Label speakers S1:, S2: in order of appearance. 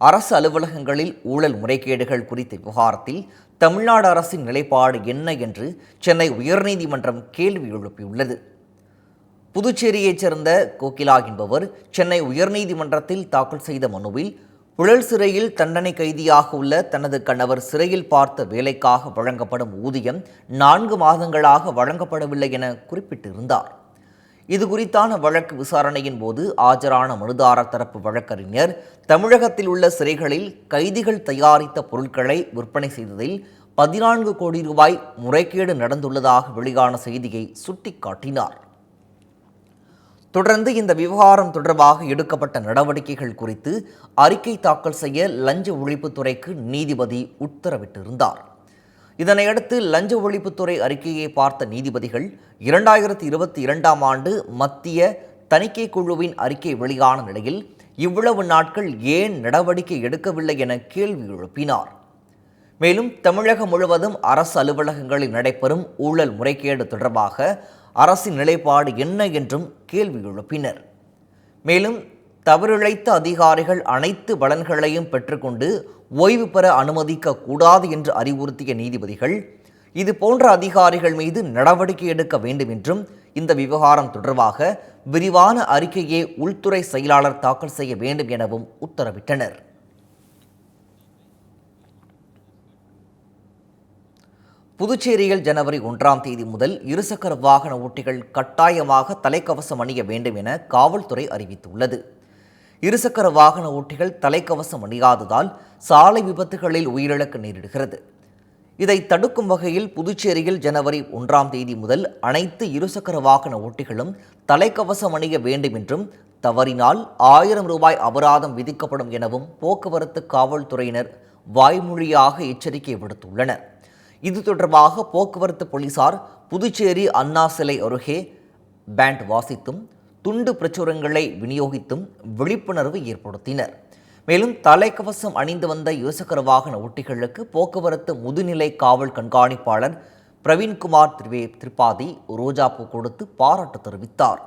S1: அரசு அலுவலகங்களில் ஊழல் முறைகேடுகள் குறித்த விவகாரத்தில் தமிழ்நாடு அரசின் நிலைப்பாடு என்ன என்று சென்னை உயர்நீதிமன்றம் கேள்வி எழுப்பியுள்ளது. புதுச்சேரியைச் சேர்ந்த கோகிலா என்பவர் சென்னை உயர்நீதிமன்றத்தில் தாக்கல் செய்த மனுவில் புழல் சிறையில் தண்டனை கைதியாக உள்ள தனது கணவர் சிறையில் பார்த்த வேலைக்காக வழங்கப்படும் ஊதியம் நான்கு மாதங்களாக வழங்கப்படவில்லை என குறிப்பிட்டிருந்தார். இது குறித்தான வழக்கு விசாரணையின் போது ஆஜரான மனுதாரர் தரப்பு வழக்கறிஞர் தமிழகத்தில் உள்ள சிறைகளில் கைதிகள் தயாரித்த பொருட்களை விற்பனை செய்ததில் பதினான்கு கோடி ரூபாய் முறைகேடு நடந்துள்ளதாக வெளியான செய்தியை சுட்டிக்காட்டினார். தொடர்ந்து இந்த விவகாரம் தொடர்பாக எடுக்கப்பட்ட நடவடிக்கைகள் குறித்து அறிக்கை தாக்கல் செய்ய லஞ்ச ஒழிப்புத்துறைக்கு நீதிபதி உத்தரவிட்டிருந்தார். இதனையடுத்து லஞ்ச ஒழிப்புத்துறை அறிக்கையை பார்த்த நீதிபதிகள் இரண்டாயிரத்தி இருபத்தி இரண்டாம் ஆண்டு மத்திய தணிக்கை குழுவின் அறிக்கை வெளியான நிலையில் இவ்வளவு நாட்கள் ஏன் நடவடிக்கை எடுக்கவில்லை என கேள்வி எழுப்பினார். மேலும் தமிழகம் முழுவதும் அரசு அலுவலகங்களில் நடைபெறும் ஊழல் முறைகேடு தொடர்பாக அரசின் நிலைப்பாடு என்ன என்றும் கேள்வி எழுப்பினர். மேலும் தவறிழைத்த அதிகாரிகள் அனைத்து பலன்களையும் பெற்றுக்கொண்டு ஓய்வு பெற அனுமதிக்க கூடாது என்று அறிவுறுத்திய நீதிபதிகள் இது போன்ற அதிகாரிகள் மீது நடவடிக்கை எடுக்க வேண்டும் என்றும் இந்த விவகாரம் தொடர்பாக விரிவான அறிக்கையை உள்துறை செயலாளர் தாக்கல் செய்ய வேண்டும் எனவும் உத்தரவிட்டனர். புதுச்சேரியில் ஜனவரி ஒன்றாம் தேதி முதல் இருசக்கர வாகன ஓட்டிகள் கட்டாயமாக தலைக்கவசம் அணிய வேண்டும் என காவல்துறை அறிவித்துள்ளது. இருசக்கர வாகன ஓட்டிகள் தலைக்கவசம் அணியாததால் சாலை விபத்துகளில் உயிரிழக்க நேரிடுகிறது. இதை தடுக்கும் வகையில் புதுச்சேரியில் ஜனவரி ஒன்றாம் தேதி முதல் அனைத்து இருசக்கர வாகன ஓட்டிகளும் தலைக்கவசம் அணிய வேண்டும் என்றும் தவறினால் ஆயிரம் ரூபாய் அபராதம் விதிக்கப்படும் எனவும் போக்குவரத்து காவல்துறையினர் வாய்மொழியாக எச்சரிக்கை விடுத்துள்ளனர். இது தொடர்பாக போக்குவரத்து போலீசார் புதுச்சேரி அண்ணா சிலை அருகே பேண்ட் வாசித்தும் துண்டு பிரச்சுரங்களை விநியோகித்தும் விழிப்புணர்வு ஏற்படுத்தினர். மேலும் தலைக்கவசம் அணிந்து வந்த இருசக்கர வாகன ஓட்டிகளுக்கு போக்குவரத்து முதுநிலை காவல் கண்காணிப்பாளர் பிரவீன்குமார் திரிவே திரிபாதி ரோஜாப்பூ கொடுத்து பாராட்டு தெரிவித்தார்.